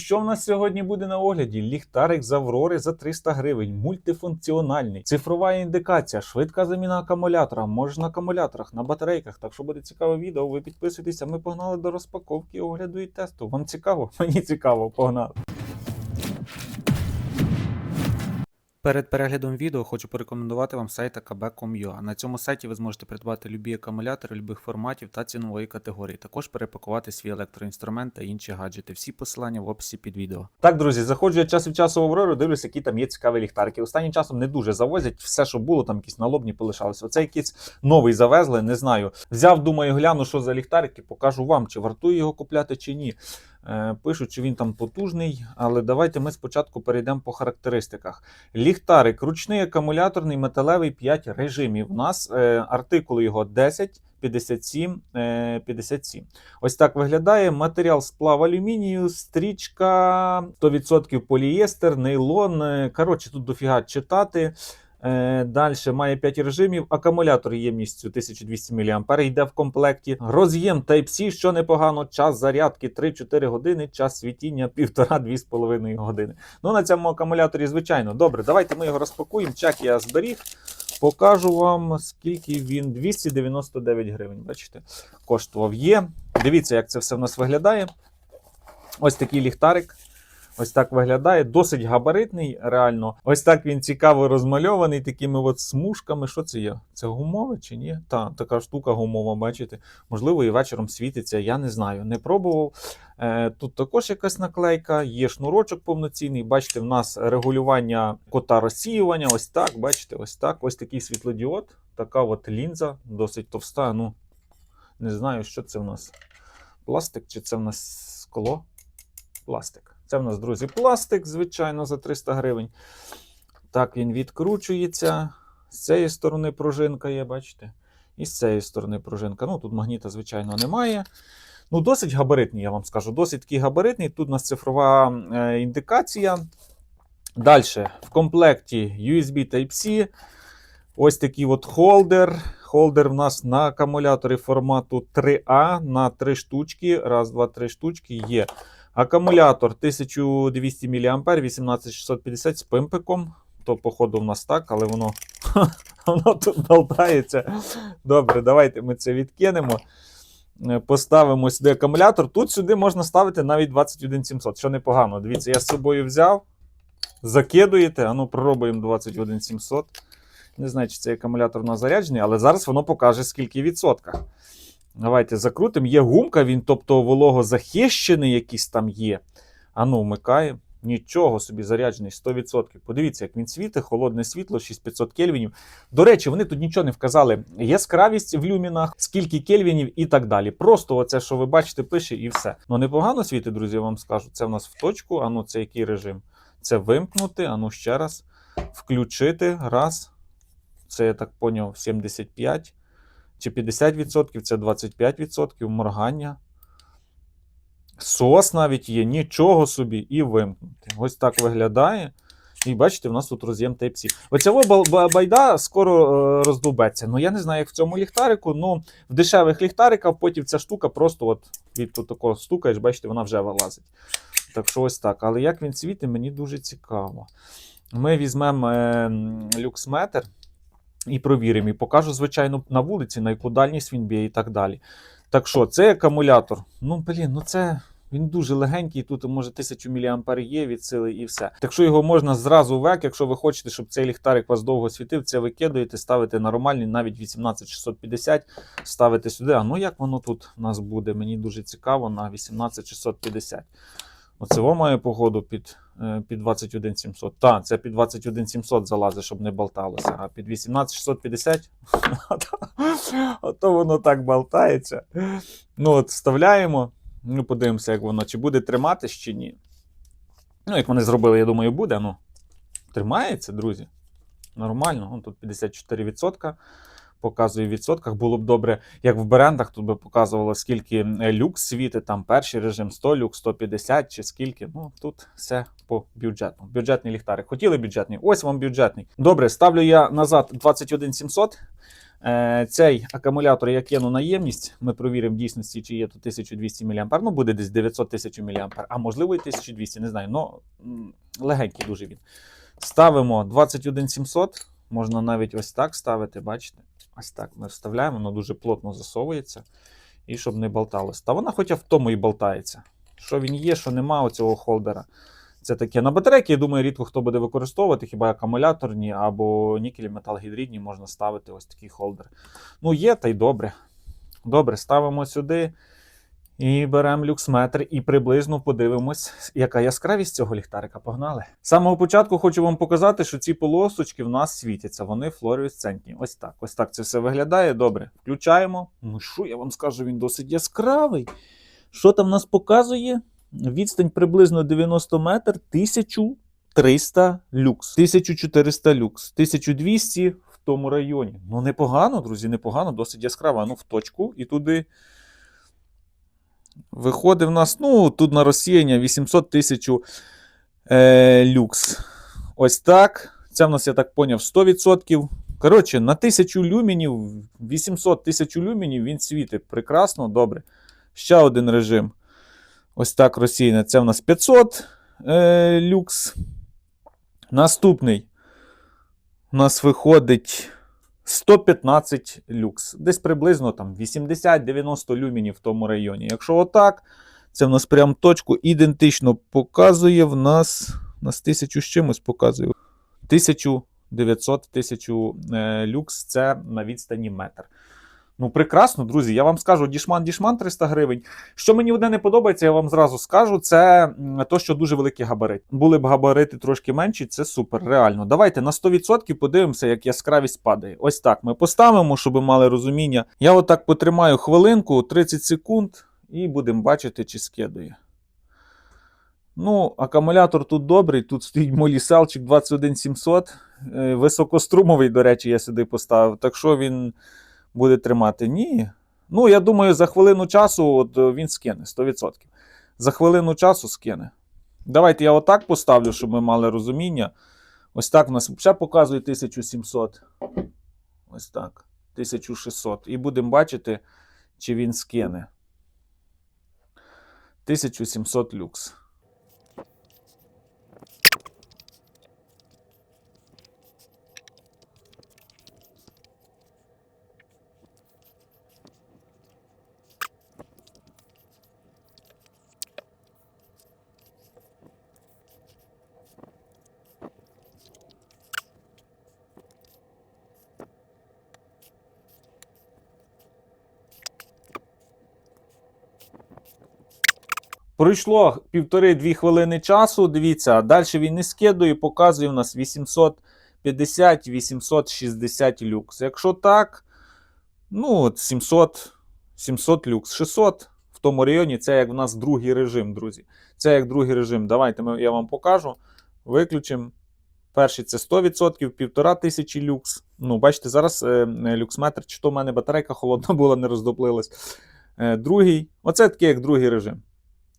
Що в нас сьогодні буде на огляді? Ліхтарик з Аврори за 300 гривень, мультифункціональний, цифрова індикація, швидка заміна акумулятора, може на акумуляторах, на батарейках. Так що буде цікаве відео. Ви підписуйтеся. Ми погнали до розпаковки, огляду і тесту. Вам цікаво? Мені цікаво, погнали. Перед переглядом відео хочу порекомендувати вам сайт akb.com.ua. На цьому сайті ви зможете придбати любі акумулятори любих форматів та цінової категорії. Також перепакувати свій електроінструмент та інші гаджети. Всі посилання в описі під відео. Так, друзі, заходжу я час від часу в Аврору, дивлюся, які там є цікаві ліхтарики. Останнім часом не дуже завозять. Все, що було, там якісь налобні полишалися. Оце якийсь новий завезли, не знаю. Взяв, думаю, гляну, що за ліхтарики, покажу вам, чи вартує його купляти, чи ні. Е, Пишуть, що він там потужний, але давайте ми спочатку перейдемо по характеристиках. Ліхтарик, ручний акумуляторний, металевий 5 режимів. У нас е, артикул його 10, 57, е, 57. Ось так виглядає. Матеріал сплав алюмінію, стрічка, 100% полієстер, нейлон. Е, Коротше, тут дофіга читати. Е, Далі має 5 режимів. Акумулятор ємністю 1200 мАh йде в комплекті. Роз'єм Type-C, що непогано. Час зарядки 3-4 години, час світіння 1,5-2,5 години. Ну на цьому акумуляторі, звичайно. Добре, давайте ми його розпакуємо. Чек я зберіг. Покажу вам, скільки він 299 гривень. Бачите, коштував є. Дивіться, як це все в нас виглядає. Ось такий ліхтарик. Ось так виглядає. Досить габаритний, реально. Ось так він цікаво розмальований такими от смужками. Що це є? Це гумове чи ні? Та, така штука гумова, бачите. Можливо, і вечором світиться, я не знаю, не пробував. Е, тут також якась наклейка, є шнурочок повноцінний. Бачите, в нас регулювання кота розсіювання. Ось так, бачите, ось так. Ось такий світлодіод. Така от лінза, досить товста. Ну, не знаю, що це в нас. Пластик чи це в нас скло? Пластик. Це в нас, друзі, пластик, звичайно, за 300 гривень. Так, він відкручується. З цієї сторони пружинка є, бачите? І з цієї сторони пружинка. Ну, тут магніта, звичайно, немає. Ну, досить габаритний, я вам скажу. Досить такий габаритний. Тут у нас цифрова е, індикація. Далі, в комплекті USB Type-C. Ось такий от холдер. Холдер в нас на акумуляторі формату 3А на 3 штучки. Раз, два, три штучки є. Акумулятор 1200 мА, 18650 з пимпиком. То, походу, в нас так, але воно, воно тут болтається. Добре, давайте ми це відкинемо. Е, Поставимо сюди акумулятор. Тут сюди можна ставити навіть 21700, що непогано. Дивіться, я з собою взяв. Закидуєте, а ну проробуємо 21700. Не знаю, чи цей акумулятор у нас заряджений, але зараз воно покаже, скільки відсотках. Давайте закрутимо. Є гумка, він, тобто вологозахищений якийсь там є. А ну, вмикаємо. Нічого собі заряджений 100%. Подивіться, як він світить, холодне світло, 6500 кельвінів. До речі, вони тут нічого не вказали. Яскравість в люмінах, скільки кельвінів і так далі. Просто оце, що ви бачите, пише і все. Ну непогано світить, друзі, я вам скажу. Це в нас в точку. А ну, це який режим? Це вимкнути, а ну ще раз. Включити. Раз. Це я так поняв, 75 чи 50%, це 25% моргання. Сос навіть є, нічого собі, і вимкнути. Ось так виглядає. І бачите, в нас тут роз'єм Type-C. Оця байда скоро е, роздовбеться. Ну я не знаю, як в цьому ліхтарику. Ну, в дешевих ліхтариках потім ця штука просто от від тут такого стукаєш, бачите, вона вже вилазить. Так що ось так. Але як він світить, мені дуже цікаво. Ми візьмемо е, люксметр і провіримо. І покажу, звичайно, на вулиці, на яку дальність він б'є і так далі. Так що, цей акумулятор, ну, блін, ну це. Він дуже легенький, тут може 1000 мАh є від сили і все. Так що його можна зразу век, якщо ви хочете, щоб цей ліхтарик вас довго світив, це викидуєте, ставите нормальний, навіть 18650 ставите сюди. А ну як воно тут у нас буде? Мені дуже цікаво на 18650. Оце має погоду під, під 21700. Так, це під 21700 залазить, щоб не болталося. А під 18650 ото воно так болтається. Ну, от вставляємо. Ну, подивимося, як воно, чи буде триматись, чи ні. Ну, як вони зробили, я думаю, буде. Ну, тримається, друзі. Нормально. Ну, тут 54%. Показує в відсотках. Було б добре, як в брендах, тут би показувало, скільки е, люкс світить, там перший режим 100 люкс, 150 чи скільки. Ну, тут все по бюджету. Бюджетний ліхтарик. Хотіли бюджетний? Ось вам бюджетний. Добре, ставлю я назад 21700. Е, цей акумулятор я кину на ємність. Ми провіримо в дійсності, чи є тут 1200 мА. Ну, буде десь 900 тисяч мА, а можливо і 1200, не знаю. Ну, легенький дуже він. Ставимо 21700. Можна навіть ось так ставити, бачите? Ось так ми вставляємо, воно дуже плотно засовується. І щоб не болталось. Та вона хоча в тому і болтається. Що він є, що нема оцього холдера. Це таке на батарейки, я думаю, рідко хто буде використовувати, хіба акумуляторні або нікелі металгідрідні можна ставити ось такий холдер. Ну, є, та й добре. Добре, ставимо сюди і беремо люксметр і приблизно подивимось, яка яскравість цього ліхтарика. Погнали. З самого початку хочу вам показати, що ці полосочки в нас світяться, вони флуоресцентні. Ось так. Ось так це все виглядає. Добре. Включаємо. Ну що я вам скажу, він досить яскравий. Що там нас показує? Відстань приблизно 90 метр, 1300 люкс. 1400 люкс. 1200 в тому районі. Ну, непогано, друзі, непогано, досить яскраво. Ну, в точку і туди. Виходить в нас, ну, тут на розсіяння 800 тисяч е, люкс. Ось так. Це в нас, я так поняв, 100%. Коротше, на 1000 люмінів, 800 тисяч люмінів він світить. Прекрасно, добре. Ще один режим. Ось так розсіяне. Це в нас 500 е, люкс. Наступний у нас виходить 115 люкс. Десь приблизно там 80-90 люмінів в тому районі. Якщо отак, це в нас прям точку ідентично показує. В нас, нас тисячу з чимось показує. 1900 тисячу е, люкс це на відстані метр. Ну, прекрасно, друзі. Я вам скажу, дішман, дішман 300 гривень. Що мені одне не подобається, я вам зразу скажу, це то, що дуже великий габарит. Були б габарити трошки менші, це супер, реально. Давайте на 100% подивимося, як яскравість падає. Ось так ми поставимо, щоб ви мали розуміння. Я отак потримаю хвилинку, 30 секунд, і будемо бачити, чи скидає. Ну, акумулятор тут добрий, тут стоїть Molisel 21700. Е, Високострумовий, до речі, я сюди поставив. Так що він буде тримати? Ні. Ну, я думаю, за хвилину часу от, е, він скине 100%. За хвилину часу скине. Давайте я отак поставлю, щоб ми мали розуміння. Ось так в нас ще показує 1700. Ось так. 1600. І будемо бачити, чи він скине. 1700 люкс. Пройшло півтори-дві хвилини часу. Дивіться, далі він не скидує, показує у нас 850-860 люкс. Якщо так, ну от 700, 700 люкс, 600 в тому районі це як в нас другий режим, друзі. Це як другий режим. Давайте я вам покажу. Виключимо. Перший це 100%, півтора тисячі люкс. Ну, бачите, зараз е, люксметр, чи то в мене батарейка холодна була, не роздоплилась. Е, другий, оце такий як другий режим.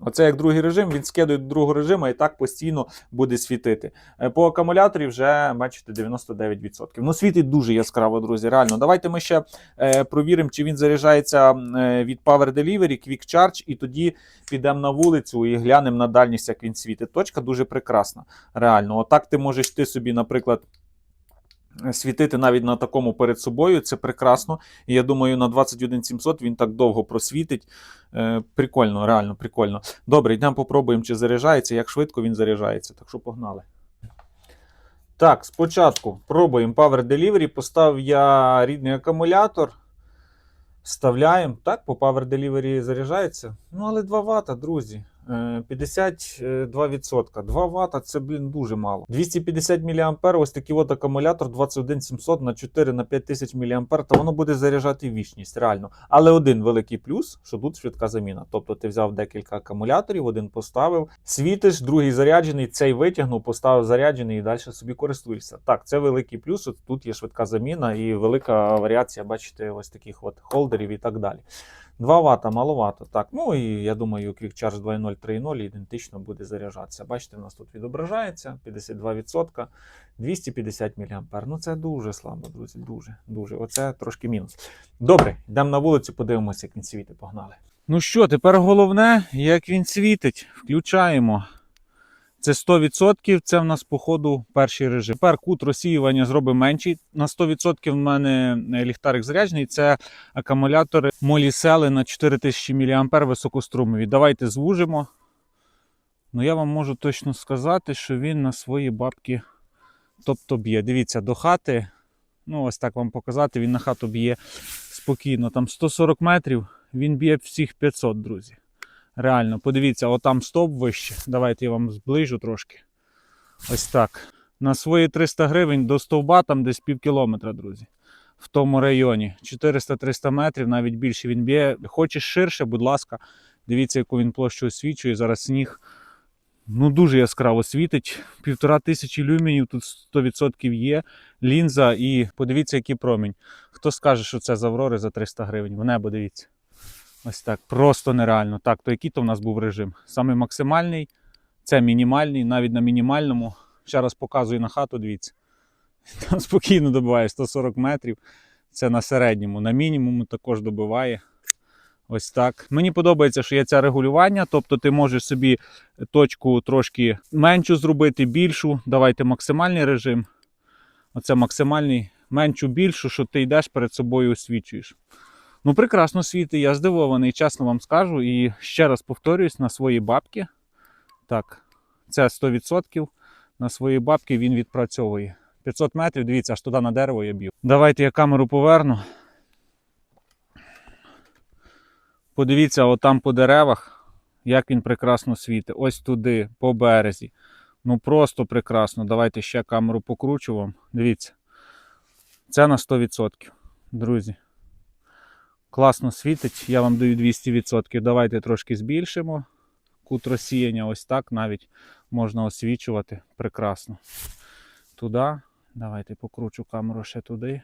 Оце як другий режим, він скидує до другого режиму і так постійно буде світити. Е, По акумуляторі вже, бачите, 99%. Ну, світить дуже яскраво, друзі. Реально. Давайте ми ще е, провіримо, чи він заряджається е, від Power Delivery, Quick Charge, і тоді підемо на вулицю і глянемо на дальність, як він світить. Точка дуже прекрасна. Реально. Отак ти можеш ти собі, наприклад. Світити навіть на такому перед собою, це прекрасно. І я думаю, на 21700 він так довго просвітить. Е, прикольно, реально прикольно. Добре, йдемо попробуємо, чи заряджається, як швидко він заряджається. Так що погнали. Так, спочатку пробуємо Power Delivery. Поставив я рідний акумулятор. Вставляємо. Так, по Power Delivery заряджається. Ну, але 2 Вт, друзі. Е, 52%. 2 Вт це, блін, дуже мало. 250 мА, ось такий от акумулятор 21700 на 4 на 5000 мА, то воно буде заряджати вічність, реально. Але один великий плюс, що тут швидка заміна. Тобто ти взяв декілька акумуляторів, один поставив, світиш, другий заряджений, цей витягнув, поставив заряджений і далі собі користуєшся. Так, це великий плюс. От тут є швидка заміна і велика варіація, бачите, ось таких от холдерів і так далі. 2 Вт маловато. Так, ну і я думаю, Quick Charge 2.0 3.0 ідентично буде заряджатися. Бачите, у нас тут відображається 52%, 250 мА. Ну це дуже слабо, друзі. Дуже, дуже. Оце трошки мінус. Добре, йдемо на вулицю, подивимося, як він світить. Погнали. Ну що, тепер головне, як він світить. Включаємо. Це 100%, це в нас, походу, перший режим. Тепер кут розсіювання зробимо менший. На 100% в мене е, ліхтарик заряджений. Це акумулятори Molicel на 4000 мА високострумові. Давайте звужимо. Ну, я вам можу точно сказати, що він на свої бабки тобто б'є. Дивіться, до хати. Ну, ось так вам показати, він на хату б'є спокійно. Там 140 метрів, він б'є всіх 500, друзі. Реально, подивіться, отам стовп вище. Давайте я вам зближу трошки. Ось так. На свої 300 гривень до стовба там десь пів кілометра, друзі. В тому районі. 400-300 метрів, навіть більше він б'є. Хочеш ширше, будь ласка, дивіться, яку він площу освічує. Зараз сніг ну, дуже яскраво світить. Півтора тисячі люмінів, тут 100% є. Лінза і подивіться, який промінь. Хто скаже, що це з Аврори за 300 гривень? В небо дивіться. Ось так, просто нереально. Так, то який то в нас був режим? Саме максимальний, це мінімальний, навіть на мінімальному. Ще раз показую на хату, дивіться. Там спокійно добиває 140 метрів. Це на середньому. На мінімуму також добиває. Ось так. Мені подобається, що є це регулювання, тобто ти можеш собі точку трошки меншу зробити, більшу. Давайте максимальний режим. Оце максимальний, меншу, більшу, що ти йдеш перед собою освічуєш. Ну, прекрасно світи, я здивований, чесно вам скажу. І ще раз повторююсь на свої бабки. Так, це 100%. На свої бабки він відпрацьовує. 500 метрів, дивіться, аж туди на дерево я б'ю. Давайте я камеру поверну. Подивіться, отам по деревах, як він прекрасно світить. Ось туди, по березі. Ну просто прекрасно. Давайте ще камеру покручу вам. Дивіться. Це на 100%, друзі. Класно світить, я вам даю 200%. Давайте трошки збільшимо. Кут розсіяння ось так навіть можна освічувати прекрасно. Туди. Давайте покручу камеру ще туди.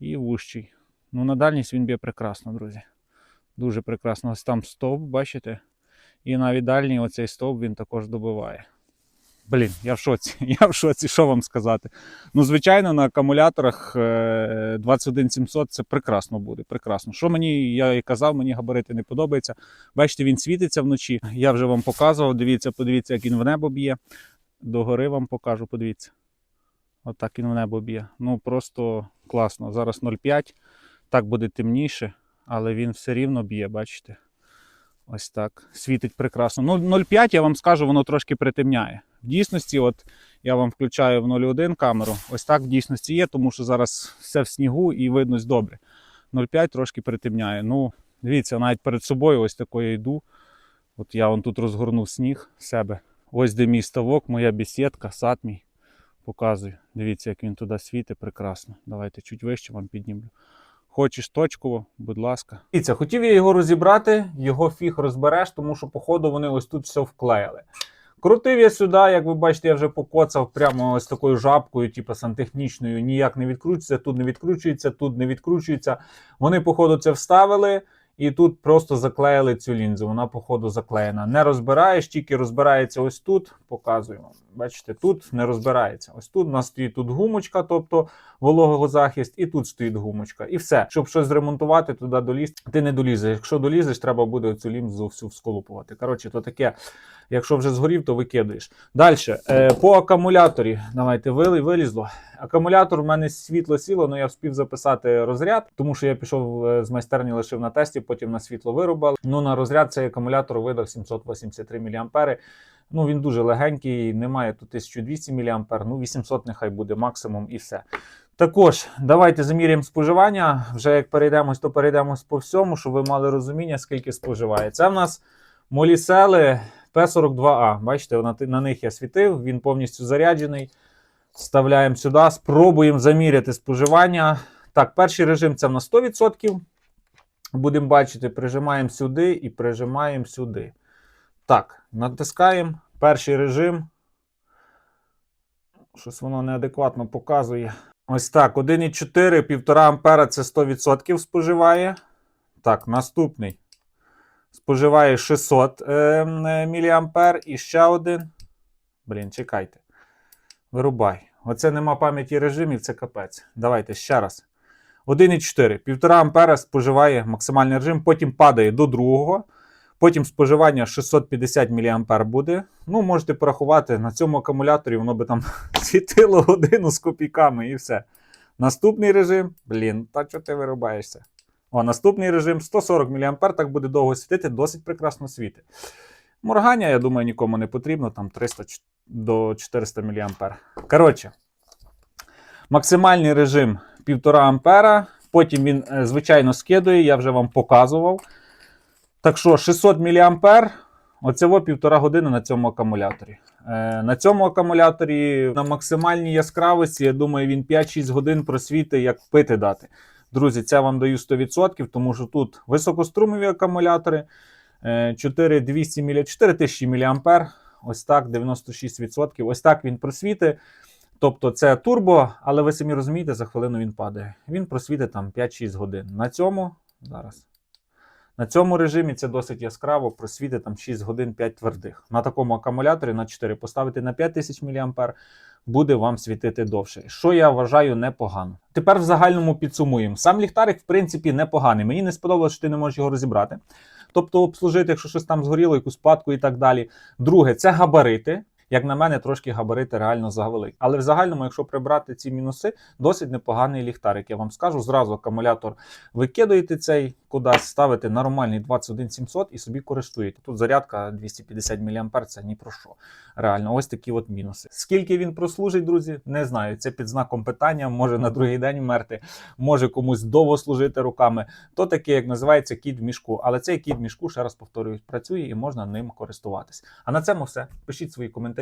І вущий. Ну, на дальність він б'є прекрасно, друзі. Дуже прекрасно. Ось там стовп, бачите? І навіть дальній оцей стовп він також добиває. Блін, я в шоці. Я в шоці, що вам сказати. Ну, звичайно, на акумуляторах е, 21700 це прекрасно буде. Прекрасно. Що мені, я і казав, мені габарити не подобається. Бачите, він світиться вночі. Я вже вам показував. Дивіться, подивіться, як він в небо б'є. Догори вам покажу, подивіться. Отак він в небо б'є. Ну просто класно. Зараз 0,5. Так буде темніше, але він все рівно б'є, бачите? Ось так. Світить прекрасно. Ну, 0,5, я вам скажу, воно трошки притемняє. В дійсності, от я вам включаю в 0,1 камеру. Ось так в дійсності є, тому що зараз все в снігу і видно добре. 0,5 трошки притемняє. Ну, дивіться, навіть перед собою ось такою йду. От я вон тут розгорнув сніг себе. Ось де мій ставок, моя бесідка, сад мій. Показую. Дивіться, як він туди світить, прекрасно. Давайте чуть вище вам піднімлю. Хочеш точково, будь ласка. Дивіться, хотів я його розібрати, його фіг розбереш, тому що, походу, вони ось тут все вклеїли. Крутив я сюди, як ви бачите, я вже покоцав прямо ось такою жабкою, типу сантехнічною, ніяк не відкручується, тут не відкручується, тут не відкручується. Вони, походу, це вставили і тут просто заклеїли цю лінзу. Вона, походу, заклеєна. Не розбираєш, тільки розбирається ось тут. Показую вам. Бачите, тут не розбирається. Ось тут у нас стоїть тут гумочка, тобто вологого захист, і тут стоїть гумочка. І все. Щоб щось зремонтувати, туди доліз, ти не долізеш. Якщо долізеш, треба буде цю лінзу всю всколупувати. Коротше, то таке. Якщо вже згорів, то викидаєш. Далі, е, по акумуляторі. Давайте вили, вилізло. Акумулятор в мене світло сіло, але я встиг записати розряд, тому що я пішов е, з майстерні, лишив на тесті, потім на світло вирубали. Ну на розряд цей акумулятор видав 783 мА. Ну він дуже легенький, немає тут 1200 мА, ну 800 нехай буде максимум і все. Також давайте заміряємо споживання. Вже як перейдемось, то перейдемось по всьому, щоб ви мали розуміння, скільки споживає. Це в нас молісели P42A. Бачите, на, на них я світив, він повністю заряджений. Вставляємо сюди, спробуємо заміряти споживання. Так, перший режим це в нас 100%. Будемо бачити, прижимаємо сюди і прижимаємо сюди. Так, натискаємо. Перший режим. Щось воно неадекватно показує. Ось так, 1,4, 1,5 ампера це 100% споживає. Так, наступний. Споживає 600 е, мА і ще один. Блін, чекайте. Вирубай. Оце нема пам'яті режимів, це капець. Давайте ще раз. 1,4. 1,5 ампера споживає максимальний режим, потім падає до другого. Потім споживання 650 мА буде. Ну, можете порахувати, на цьому акумуляторі воно би там світило годину з копійками і все. Наступний режим, блін, та чого ти вирубаєшся? О, наступний режим 140 мА, так буде довго світити, досить прекрасно світить. Моргання, я думаю, нікому не потрібно, там 300 до 400 мА. Коротше, максимальний режим 1,5 ампера. Потім він, е, звичайно, скидує, я вже вам показував. Так що 600 мА, оцього півтора години на цьому акумуляторі. Е, на цьому акумуляторі на максимальній яскравості, я думаю, він 5-6 годин просвітить, як пити дати. Друзі, це вам даю 100%, тому що тут високострумові акумулятори, е, 4200 мА, 4000 мА, ось так, 96%. Ось так він просвітить. Тобто це турбо, але ви самі розумієте, за хвилину він падає. Він просвітить там 5-6 годин. На цьому зараз. На цьому режимі це досить яскраво, просвітить там 6 годин 5 твердих. На такому акумуляторі на 4 поставити на 5000 мА, буде вам світити довше. Що я вважаю непогано. Тепер в загальному підсумуємо. Сам ліхтарик, в принципі, непоганий. Мені не сподобалось, що ти не можеш його розібрати. Тобто обслужити, якщо щось там згоріло, якусь падку і так далі. Друге, це габарити. Як на мене, трошки габарити реально завеликі. Але в загальному, якщо прибрати ці мінуси, досить непоганий ліхтарик. Я вам скажу, зразу акумулятор викидуєте цей кудись, ставите нормальний 21700 і собі користуєте. Тут зарядка 250 мА, це ні про що. Реально, ось такі от мінуси. Скільки він прослужить, друзі, не знаю. Це під знаком питання, може на другий день вмерти, може комусь довго служити руками. То таке, як називається кіт в мішку. Але цей кіт в мішку, ще раз повторюю, працює і можна ним користуватись. А на цьому все. Пишіть свої коментарі,